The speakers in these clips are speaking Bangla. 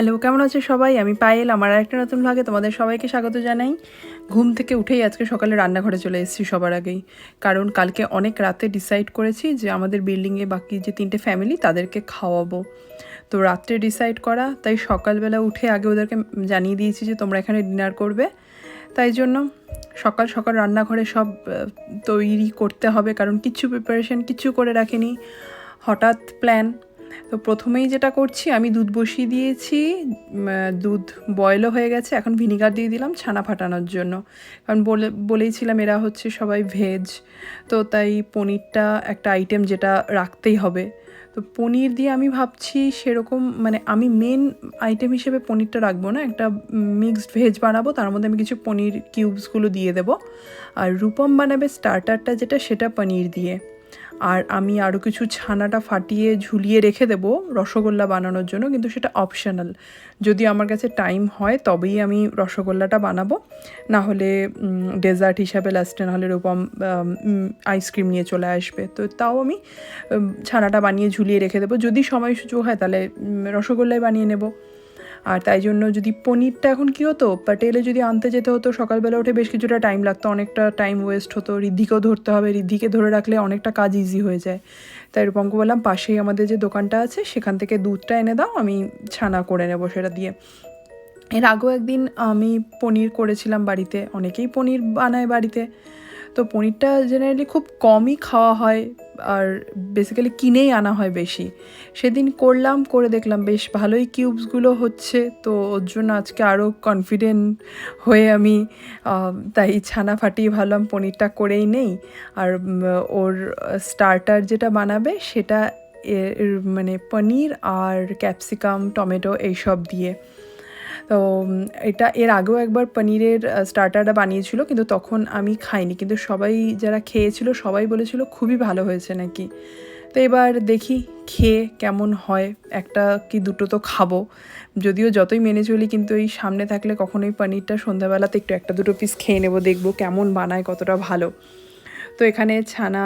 হ্যালো কেমন আছে সবাই? আমি পায়েল, আমার একটা নতুন ভাগে তোমাদের সবাইকে স্বাগত জানাই। ঘুম থেকে উঠেই আজকে সকালে রান্নাঘরে চলে এসেছি সবার আগেই। কারণ কালকে অনেক রাতে ডিসাইড করেছি যে আমাদের বিল্ডিংয়ে বাকি যে তিনটে ফ্যামিলি তাদেরকে খাওয়াবো। তো রাত্রে ডিসাইড করা, তাই সকালবেলা উঠে আগে ওদেরকে জানিয়ে দিয়েছি যে তোমরা এখানে ডিনার করবে। তাই জন্য সকাল সকাল রান্নাঘরে সব তৈরি করতে হবে, কারণ কিচ্ছু প্রিপারেশন কিচ্ছু করে রাখিনি। হঠাৎ প্ল্যান তো প্রথমেই যেটা করছি, আমি দুধ বসিয়ে দিয়েছি দুধ বয়লও হয়ে গেছে, এখন ভিনিগার দিয়ে দিলাম ছানা ফাটানোর জন্য। কারণ বলে, বলেইছিলাম এরা হচ্ছে সবাই ভেজ তো তাই পনিরটা একটা আইটেম যেটা রাখতেই হবে। তো পনির দিয়ে আমি ভাবছি সেরকম মানে আমি মেন আইটেম হিসেবে পনিরটা রাখব না, একটা মিক্সড ভেজ বানাবো, তার মধ্যে আমি কিছু পনির কিউবসগুলো দিয়ে দেবো। আর রূপম বানাবে স্টার্টারটা যেটা, সেটা পনির দিয়ে। আর আমি আরও কিছু ছানাটা ফাটিয়ে ঝুলিয়ে রেখে দেবো রসগোল্লা বানানোর জন্য, কিন্তু সেটা অপশনাল যদি আমার কাছে টাইম হয়, তবেই আমি রসগোল্লাটা বানাবো। না হলে ডেজার্ট হিসাবে লাস্টে না হলে রূপম আইসক্রিম নিয়ে চলে আসবে। তো তাও আমি ছানাটা বানিয়ে ঝুলিয়ে রেখে দেবো। যদি সময় সুযোগ হয়, তাহলে রসগোল্লাই বানিয়ে নেব। আর তাই জন্য যদি পনিরটা এখন কী হতো প্যাটেলে যদি আনতে যেতে হতো, সকালবেলা উঠে বেশ কিছুটা টাইম লাগতো, অনেকটা টাইম ওয়েস্ট হতো, ঋদ্ধিকেও ধরতে হবে, ঋদ্ধিকে ধরে রাখলে অনেকটা কাজ ইজি হয়ে যায়। তাই রূপমকে বললাম, পাশেই আমাদের যে দোকানটা আছে, সেখান থেকে দুধটা এনে দাও, আমি ছানা করে নেব সেটা দিয়ে। এর আগেও একদিন আমি পনির করেছিলাম বাড়িতে, অনেকেই পনির বানায় বাড়িতে। তো পনিরটা জেনারেলি খুব কমই খাওয়া হয় আর বেসিক্যালি কিনেই আনা হয় বেশি। সেদিন করলাম, করে দেখলাম বেশ ভালোই কিউবসগুলো হচ্ছে, তো ওর জন্য আজকে আরও কনফিডেন্ট হয়ে আমি তাই ছানা ফাটিয়ে ভাবলাম পনিরটা করেই নেই। আর ওর স্টার্টার যেটা বানাবে সেটা মানে পনির আর ক্যাপসিকাম টমেটো এইসব দিয়ে। তো এটা এর আগেও একবার পনিরের স্টার্টারটা বানিয়েছিল, কিন্তু তখন আমি খাইনি। কিন্তু সবাই যারা খেয়েছিল, সবাই বলেছিল খুবই ভালো হয়েছে নাকি। তো এবার দেখি খেয়ে কেমন হয়, একটা কি দুটো তো খাব। যদিও যতই মেনে চলি, কিন্তু এই সামনে থাকলে কখনোই পনিরটা সন্ধ্যাবেলাতে একটু একটা দুটো পিস খেয়ে নেব, দেখব কেমন বানায়, কতটা ভালো। তো এখানে ছানা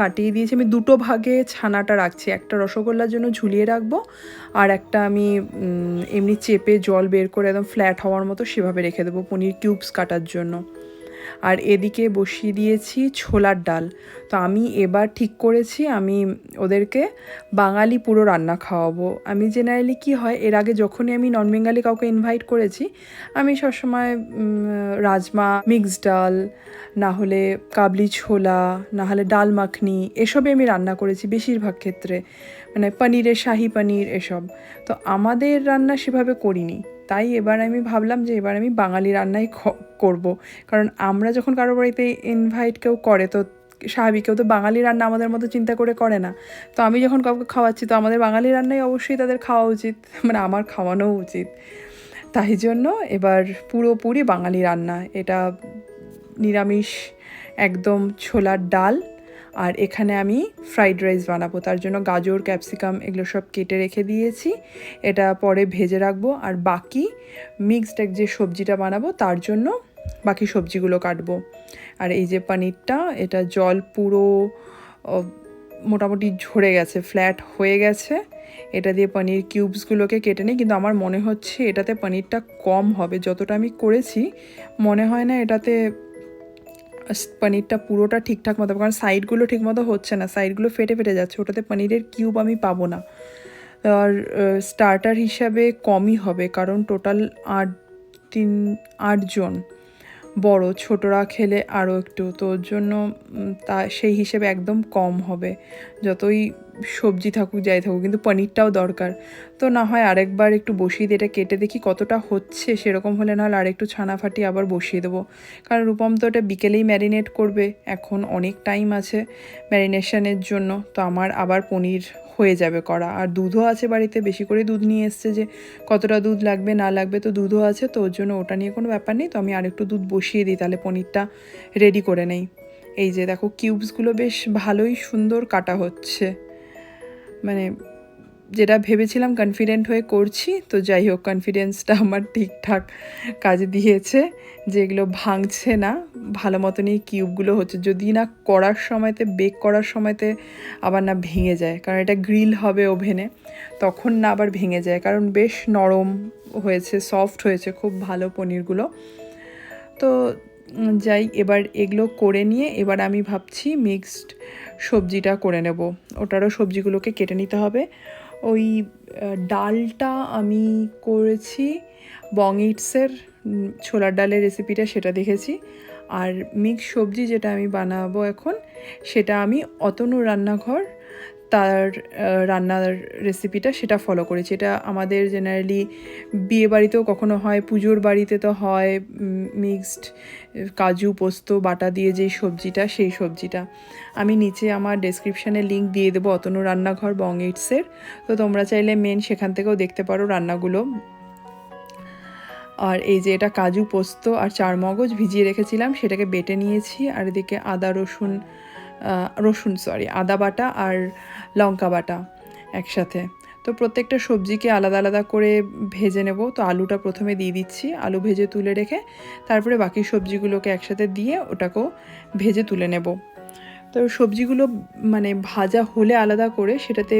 ফাটিয়ে দিয়েছি। আমি দুটো ভাগে ছানাটা রাখছি। একটা রসগোল্লার জন্য ঝুলিয়ে রাখব আর একটা আমি এমনি চেপে জল বের করে একদম ফ্ল্যাট হওয়ার মতো সেভাবে রেখে দেবো পনির কিউবস কাটার জন্য। আর এদিকে বসিয়ে দিয়েছি ছোলার ডাল। তো আমি এবার ঠিক করেছি আমি ওদেরকে বাঙালি পুরো রান্না খাওয়াবো। আমি জেনারেলি কি হয়, এর আগে যখনই আমি নন বেঙ্গালি কাউকে ইনভাইট করেছি, আমি সবসময় রাজমা মিক্সড ডাল, না হলে কাবলি ছোলা, না হলে ডাল মাখনি, এসবই আমি রান্না করেছি বেশিরভাগ ক্ষেত্রে। মানে পনিরের, শাহি পনির, এসব। তো আমাদের রান্না সেভাবে করিনি। তাই এবার আমি ভাবলাম যে এবার আমি বাঙালি রান্নাই করব। কারণ আমরা যখন কারও বাড়িতে ইনভাইট কেউ করে, তো স্বাভাবিক কেউ তো বাঙালি রান্না আমাদের মতো চিন্তা করে করে না। তো আমি যখন কাউকে খাওয়াচ্ছি, তো আমাদের বাঙালি রান্নাই অবশ্যই তাদের খাওয়া উচিত মানে আমার খাওয়ানো উচিত। তাই জন্য এবার পুরোপুরি বাঙালি রান্না, এটা নিরামিষ, একদম ছোলার ডাল আর এখানে আমি ফ্রাইড রাইস বানাবো। তার জন্য গাজর, ক্যাপসিকাম এগুলো সব কেটে রেখে দিয়েছি। এটা পরে ভেজে রাখব। আর বাকি মিক্সড এক যে সবজিটা বানাবো, তার জন্য বাকি সবজিগুলো কাটবো। আর এই যে পনিরটা, এটা জল পুরো মোটামুটি ঝরে গেছে, ফ্ল্যাট হয়ে গেছে। এটা দিয়ে পনির কিউবসগুলোকে কেটে নিই। কিন্তু আমার মনে হচ্ছে এটাতে পনিরটা কম হবে। যতটা আমি করেছি, মনে হয় না এটাতে পনিরটা পুরোটা ঠিকঠাক মতো, কারণ সাইডগুলো ঠিক মতো হচ্ছে না সাইডগুলো ফেটে ফেটে যাচ্ছে, ওটাতে পনিরের কিউব আমি পাবো না। আর স্টার্টার হিসাবে কমই হবে, কারণ টোটাল আট তিন আটজন বড়, ছোটরা খেলে আরও একটু, তো ওর জন্য তা, সেই হিসেবে একদম কম হবে। যতই সবজি থাকুক, যাই থাকুক, কিন্তু পনিরটাও দরকার। তো না হয় আরেকবার একটু বসিয়ে দিয়ে এটা কেটে দেখি কতটা হচ্ছে, সেরকম হলে নাহলে আরেকটু ছানা ফাটিয়ে আবার বসিয়ে দেবো। কারণ রূপম তো এটা বিকেলেই ম্যারিনেট করবে, এখন অনেক টাইম আছে ম্যারিনেশনের জন্য, তো আমার আবার পনির হয়ে যাবে করা। আর দুধও আছে বাড়িতে, বেশি করে দুধ নিয়ে এসছে যে কতটা দুধ লাগবে, না লাগবে তো দুধও আছে, তো ওর জন্য ওটা নিয়ে কোনো ব্যাপার নেই, তো আমি আরেকটু দুধ বসিয়ে দিই, তাহলে পনিরটা রেডি করে নেই। এই যে দেখো কিউবসগুলো বেশ ভালোই সুন্দর কাটা হচ্ছে। মানে যেটা ভেবেছিলাম কনফিডেন্ট হয়ে করছি, তো যাই হোক কনফিডেন্সটা আমার ঠিকঠাক কাজে দিয়েছে যেগুলো ভাঙছে না। ভালো মতনই কিউবগুলো হচ্ছে, যদি না করার সময়তে বেক করার সময়তে আবার না ভেঙে যায়, কারণ এটা গ্রিল হবে ওভেনে, তখন না আবার ভেঙে যায়, কারণ বেশ নরম হয়েছে সফট হয়েছে খুব ভালো পনিরগুলো। তো যাই, এবার এগুলো করে নিয়ে এবার আমি ভাবছি মিক্সড সবজিটা করে নেব। ওটারও সবজিগুলোকে কেটে নিতে হবে। ওই ডালটা আমি করেছি বং ইটসের ছোলার ডালের রেসিপিটা সেটা দেখেছি। আর মিক্স সবজি যেটা আমি বানাবো এখন, সেটা আমি অতনু রান্নাঘর তার রান্নার রেসিপিটা সেটা ফলো করেছি। এটা আমাদের জেনারেলি বিয়ে বাড়িতেও কখনো হয়, পুজোর বাড়িতে তো হয় মিক্সড কাজু, পোস্ত, বাটা দিয়ে যেই সবজিটা, সেই সবজিটা। আমি নিচে আমার ডেসক্রিপশানে লিঙ্ক দিয়ে দেবো অতনু রান্নাঘর, বং ইটসের তো তোমরা চাইলে মেন সেখান থেকেও দেখতে পারো রান্নাগুলো। আর এই যে এটা কাজু, পোস্ত আর চার মগজ ভিজিয়ে রেখেছিলাম, সেটাকে বেটে নিয়েছি। আর এদিকে আদা, রসুন রসুন সরি আদা বাটা আর লঙ্কা বাটা একসাথে। তো প্রত্যেকটা সবজিকে আলাদা আলাদা করে ভেজে নেব। তো আলুটা প্রথমে দিয়ে দিচ্ছি, আলু ভেজে তুলে রেখে তারপরে বাকি সবজিগুলোকে একসাথে দিয়ে ওটাকেও ভেজে তুলে নেব। তো সবজিগুলো মানে ভাজা হলে আলাদা করে সেটাতে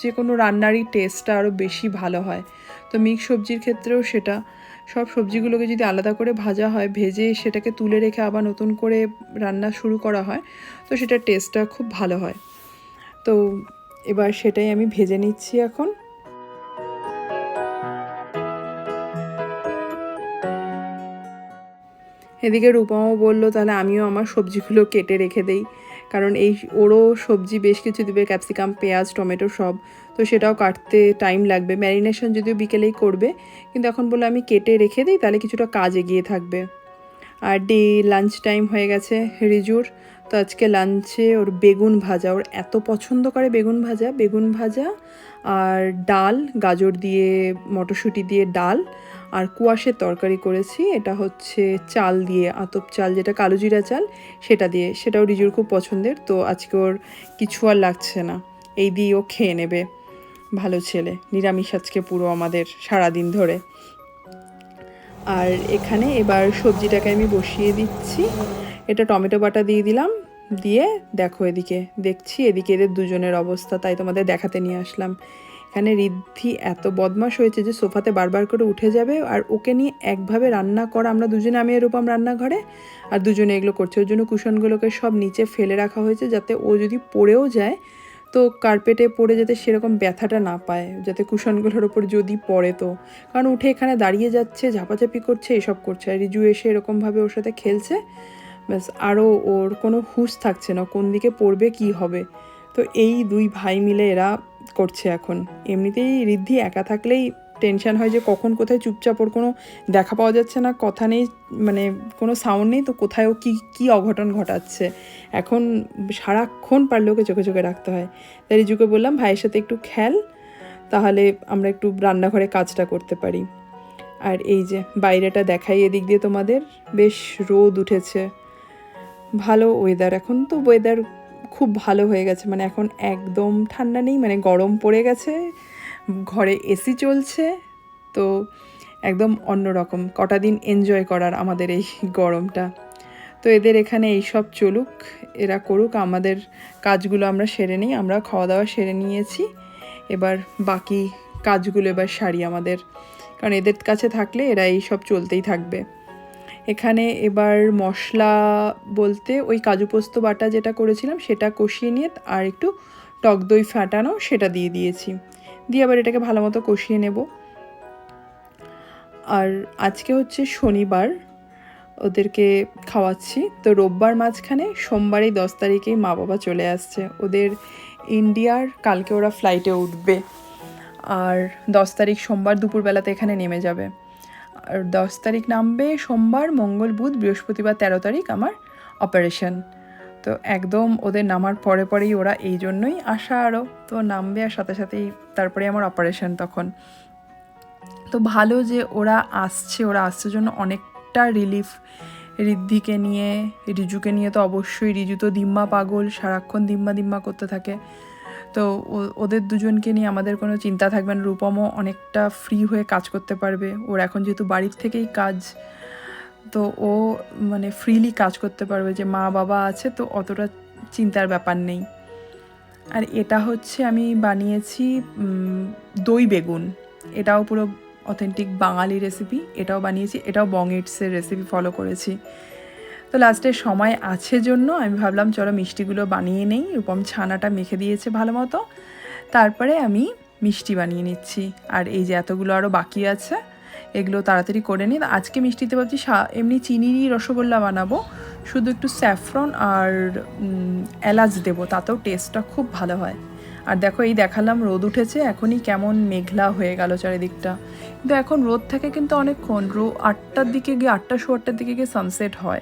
যে কোনো রান্নারই টেস্টটা আরও বেশি ভালো হয়। তো মিক্স সবজির ক্ষেত্রেও সেটা সব সবজিগুলোকে যদি আলাদা করে ভাজা হয়, ভেজে সেটাকে তুলে রেখে আবার নতুন করে রান্না শুরু করা হয়, তো সেটার টেস্টটা খুব ভালো হয়। তো এবার সেটাই আমি ভেজে নিচ্ছি এখন। এদিকে রূপমাও বলল, তাহলে আমিও আমার সবজিগুলো কেটে রেখে দেই, কারণ এই ওরও সবজি বেশ কিছু দিবে, ক্যাপসিকাম, পেঁয়াজ, টমেটো সব। তো সেটাও কাটতে টাইম লাগবে। ম্যারিনেশন যদিও বিকেলেই করবে, কিন্তু এখন বলে আমি কেটে রেখে দিই, তাহলে কিছুটা কাজ এগিয়ে থাকবে। আর ডে লাঞ্চ টাইম হয়ে গেছে রিজুর, তো আজকে লাঞ্চে ওর বেগুন ভাজা। ওর এত পছন্দ করে বেগুন ভাজা বেগুন ভাজা আর ডাল, গাজর দিয়ে, মটরশুঁটি দিয়ে ডাল আর কুয়াশের তরকারি করেছি। এটা হচ্ছে চাল দিয়ে, আতপ চাল, যেটা কালোজিরা চাল, সেটা দিয়ে। সেটাও রিজুর খুব পছন্দের, তো আজকে ওর কিছু আর লাগছে না। এই দিয়ে ও খেয়ে নেবে। ভালো ছেলে, নিরামিষ আজকে পুরো আমাদের সারাদিন ধরে। আর এখানে এবার সবজিটাকে আমি বসিয়ে দিচ্ছি। এটা টমেটো বাটা দিয়ে দিলাম, দিয়ে দেখো এদিকে, দেখছি এদিকে এদের দুজনের অবস্থা, তাই তোমাদের দেখাতে নিয়ে আসলাম। এখানে রিদ্ধি এত বদমাশ হয়েছে যে সোফাতে বারবার করে উঠে যাবে, আর ওকে নিয়ে একভাবে রান্না করা, আমরা দুজনে, আমি এরকম রান্নাঘরে, আর দুজনে এগুলো করছে। ওর জন্য কুশনগুলোকে সব নিচে ফেলে রাখা হয়েছে যাতে ও যদি পড়েও যায় তো কার্পেটে পড়ে যাতে সেরকম ব্যথাটা না পায়, যাতে কুশনগুলোর ওপর যদি পড়ে তো। কারণ উঠে এখানে দাঁড়িয়ে যাচ্ছে, ঝাপাঝাপি করছে, এসব করছে। আর রিজু এসে এরকমভাবে ওর সাথে খেলছে, ব্যাস, আরও ওর কোনো হুঁশ থাকছে না, কোন দিকে পড়বে, কি হবে। তো এই দুই ভাই মিলে এরা করছে এখন। এমনিতেই রিদ্ধি একা থাকলেই টেনশন হয় যে কখন কোথায় চুপচাপ ওর কোনো দেখা পাওয়া যাচ্ছে না, কথা নেই মানে কোনো সাউন্ড নেই, তো কোথায় ও কী কী অঘটন ঘটাচ্ছে? এখন সারাক্ষণ পারলে ওকে চোখে চোখে রাখতে হয়। তাই রিজুকে বললাম, ভাইয়ের সাথে একটু খেল তাহলে আমরা একটু রান্নাঘরে কাজটা করতে পারি। আর এই যে বাইরেটা দেখাই এদিক দিয়ে তোমাদের, বেশ রোদ উঠেছে। ভালো ওয়েদার এখন, তো ওয়েদার খুব ভালো হয়ে গেছে। মানে এখন একদম ঠান্ডা নেই মানে গরম পড়ে গেছে। ঘরে এসি চলছে, তো একদম অন্যরকম কটা দিন এনজয় করার আমাদের এই গরমটা। তো এদের এখানে এইসব চলুক, এরা করুক, আমাদের কাজগুলো আমরা সেরে নিই, আমরা খাওয়া দাওয়া সেরে নিয়েছি। এবার বাকি কাজগুলো এবার সারি আমাদের, কারণ এদের কাছে থাকলে এরা এই সব চলতেই থাকবে। এখানে এবার মশলা বলতে ওই কাজু পোস্ত বাটা যেটা করেছিলাম, সেটা কষিয়ে নিয়ে আর একটু টক দই ফাটানো সেটা দিয়ে দিয়েছি। দিয়ে আবার এটাকে ভালো মতো কষিয়ে নেব। আর আজকে হচ্ছে শনিবার, ওদেরকে খাওয়াচ্ছি। তো রোববার মাঝখানে সোমবারই দশ তারিখেই মা বাবা চলে আসছে। ওদের ইন্ডিয়ার, কালকে ওরা ফ্লাইটে উঠবে। আর দশ তারিখ সোমবার দুপুরবেলাতে এখানে নেমে যাবে। আর দশ তারিখ নামবে সোমবার, মঙ্গল, বুধ, বৃহস্পতিবার তেরো তারিখ আমার অপারেশন তো একদম ওদের নামার পরে পরেই ওরা এই জন্যই আসা আরও। তো নামবে আর সাথে সাথেই তারপরে আমার অপারেশন তখন। তো ভালো যে ওরা আসছে ওরা আসছে জন্য অনেকটা রিলিফ ঋদ্ধিকে নিয়ে, রিজুকে নিয়ে তো অবশ্যই। রিজু তো দিম্মা পাগল, সারাক্ষণ দিম্মা দিম্মা করতে থাকে। তো ওদের দুজনকে নিয়ে আমাদের কোনো চিন্তা থাকবে না। রূপমও অনেকটা ফ্রি হয়ে কাজ করতে পারবে। ওর এখন যেহেতু বাড়ির থেকেই কাজ তো ও মানে ফ্রিলি কাজ করতে পারবে যে মা বাবা আছে, তো অতটা চিন্তার ব্যাপার নেই। আর এটা হচ্ছে আমি বানিয়েছি দই বেগুন। এটাও পুরো অথেন্টিক বাঙালি রেসিপি এটাও বানিয়েছি, এটাও বং ইটসের রেসিপি ফলো করেছি। তো লাস্টে সময় আছে জন্য আমি ভাবলাম, চলো মিষ্টিগুলো বানিয়ে নেই, রূপম ছানাটা মেখে দিয়েছে ভালো মতো। তারপরে আমি মিষ্টি বানিয়ে নিচ্ছি। আর এই যে এতগুলো আরও বাকি আছে এগুলো তাড়াতাড়ি করে নিই আজকে মিষ্টিতে ভাবছি এমনি চিনিরই রসগোল্লা বানাবো। শুধু একটু স্যাফরন আর এলাচ দেবো, তাতেও টেস্টটা খুব ভালো হয়। আর দেখো, এই দেখালাম, রোদ উঠেছে, এখনই কেমন মেঘলা হয়ে গেল চারিদিকটা। কিন্তু এখন রোদ থাকে কিন্তু অনেকক্ষণ, রো, আটটার দিকে গিয়ে, আটটা শো আটটার দিকে গিয়ে সানসেট হয়।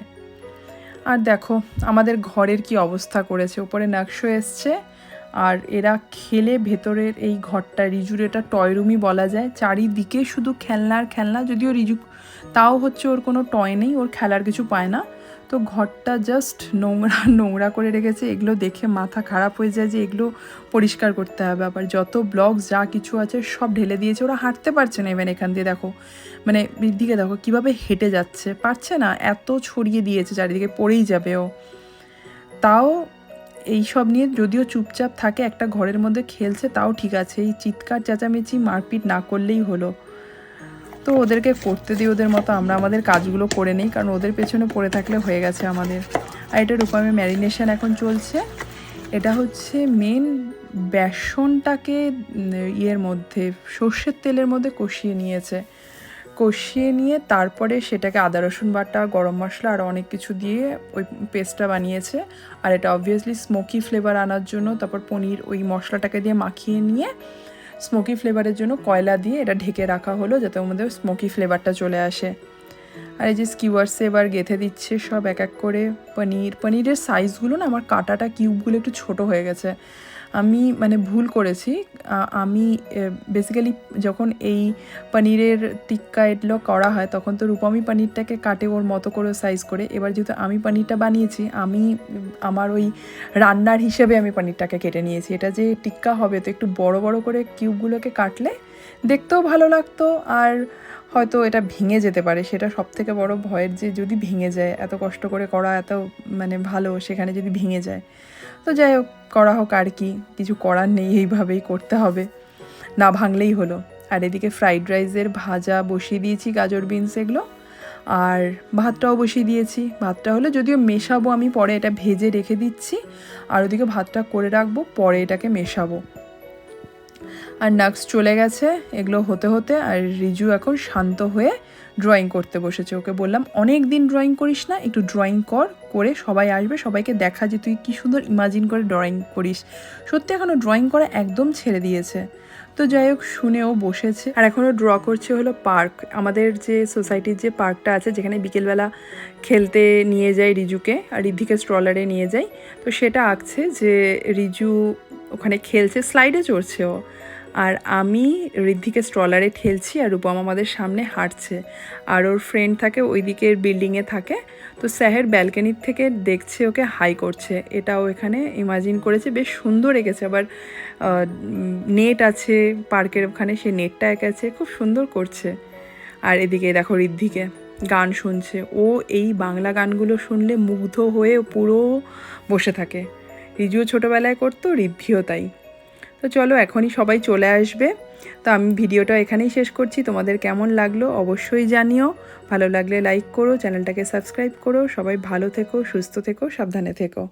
আর দেখো, আমাদের ঘরের কি অবস্থা করেছে, উপরে নাকশো এসছে। আর এরা খেলে ভেতরের এই ঘরটা, রিজুর এটা টয় রুমই বলা যায়। চারিদিকে শুধু খেলনার খেলনা, যদিও রিজু তাও হচ্ছে ওর কোনো টয় নেই, ওর খেলার কিছু পায় না। তো ঘরটা জাস্ট নোংরা নোংরা করে রেখেছে, এগুলো দেখে মাথা খারাপ হয়ে যায় যে এগুলো পরিষ্কার করতে হবে। আবার যত ব্লগস যা কিছু আছে সব ঢেলে দিয়েছে, ওরা হাঁটতে পারছে না এবার এখান দিয়ে, দেখো। মানে দিকে দেখো কীভাবে হেঁটে যাচ্ছে, পারছে না, এত ছড়িয়ে দিয়েছে, চারিদিকে পড়েই যাবে ও। তাও এই সব নিয়ে যদিও চুপচাপ থাকে, একটা ঘরের মধ্যে খেলছে, তাও ঠিক আছে। এই চিৎকার, চেঁচামেচি, মারপিট না করলেই হলো। তো ওদেরকে করতে দিই ওদের মতো, আমরা আমাদের কাজগুলো করে নিই, কারণ ওদের পেছনে পড়ে থাকলে হয়ে গেছে আমাদের। আর এটা রূপামের ম্যারিনেশন এখন চলছে। এটা হচ্ছে মেন বেসনটাকে ইয়ের মধ্যে, সর্ষের তেলের মধ্যে কষিয়ে নিয়েছে। কষিয়ে নিয়ে তারপরে সেটাকে আদা, রসুন বাটা, গরম মশলা আর অনেক কিছু দিয়ে ওই পেস্টটা বানিয়েছে। আর এটা অবভিয়াসলি স্মোকি ফ্লেভার আনার জন্য তারপর পনির ওই মশলাটাকে দিয়ে মাখিয়ে নিয়ে স্মোকি ফ্লেভারের জন্য কয়লা দিয়ে এটা ঢেকে রাখা হলো যাতে মধ্যে স্মোকি ফ্লেভারটা চলে আসে। আর এই যে স্কিওয়ার্সে এবার গেঁথে দিচ্ছে সব এক এক করে। পনির, পনিরের সাইজগুলো না আমার কাটাটা কিউবগুলো একটু ছোট হয়ে গেছে। আমি মানে ভুল করেছি। আমি বেসিক্যালি যখন এই পনিরের টিক্কা এগুলো করা হয়, তখন তো রূপমি পনিরটাকে কাটে ওর মতো করে সাইজ করে। এবার যেহেতু আমি পনিরটা বানিয়েছি, আমি, আমার ওই রান্নার হিসেবে আমি পনিরটাকে কেটে নিয়েছি। এটা যে টিক্কা হবে, তো একটু বড় বড় করে কিউবগুলোকে কাটলে দেখতেও ভালো লাগতো আর হয়তো এটা ভেঙে যেতে পারে। সেটা সব থেকে বড় ভয়ের যে যদি ভেঙে যায়, এত কষ্ট করে করা, এত মানে ভালো, সেখানে যদি ভেঙে যায়। তো যাই হোক, করা হোক আর কি, কিছু করার নেই, এইভাবেই করতে হবে। না ভাঙলেই হলো। আর এদিকে ফ্রাইড রাইসের ভাজা বসিয়ে দিয়েছি, গাজর বিনস এগুলো। আর ভাতটাও বসিয়ে দিয়েছি। ভাতটা হলে যদিও মেশাবো আমি, পরে এটা ভেজে রেখে দিচ্ছি। আর ওদিকে ভাতটা করে রাখব, পরে এটাকে মেশাবো। আর নাক্স চলে গেছে, এগুলো হতে হতে, আর রিজু এখন শান্ত হয়ে ড্রয়িং করতে বসেছে। ওকে বললাম, অনেক দিন ড্রয়িং করিস না, একটু ড্রয়িং কর, করে সবাই আসবে, সবাইকে দেখা যে তুই কী সুন্দর ইমাজিন করে ড্রয়িং করিস। সত্যি এখনও ড্রয়িং করা একদম ছেড়ে দিয়েছে। তো যাই হোক শুনেও বসেছে। আর এখনও ড্র করছে হলো পার্ক আমাদের যে সোসাইটির যে পার্কটা আছে, যেখানে বিকেলবেলা খেলতে নিয়ে যায় রিজুকে, আর রিদ্ধিকে স্ট্রলারে নিয়ে যাই তো সেটা আঁকছে যে রিজু ওখানে খেলছে স্লাইডে চড়ছে ও। আর আমি ঋদ্ধিকে স্ট্রলারে ঠেলছি আর রূপম আমাদের সামনে হাঁটছে। আর ওর ফ্রেন্ড থাকে ওই দিকের বিল্ডিংয়ে থাকে। তো স্যাহের ব্যালকনির থেকে দেখছে ওকে হাই করছে। এটাও এখানে ইমাজিন করেছে, বেশ সুন্দর এঁকেছে। আবার নেট আছে পার্কের ওখানে, সে নেটটা এঁকেছে, খুব সুন্দর করছে। আর এদিকে দেখো ঋদ্ধিকে গান শুনছে। ও এই বাংলা গানগুলো শুনলে মুগ্ধ হয়ে পুরো বসে থাকে। রিজুও ছোটোবেলায় করতো, ঋদ্ধিও তাই। তো চলো এখনই সবাই চলে আসবে। তো আমি ভিডিওটা এখানেই শেষ করছি। তোমাদের কেমন লাগল অবশ্যই জানিও। ভালো লাগলে লাইক করো, চ্যানেলটাকে সাবস্ক্রাইব করো। সবাই ভালো থেকো, সুস্থ থেকো, সাবধানে থেকো।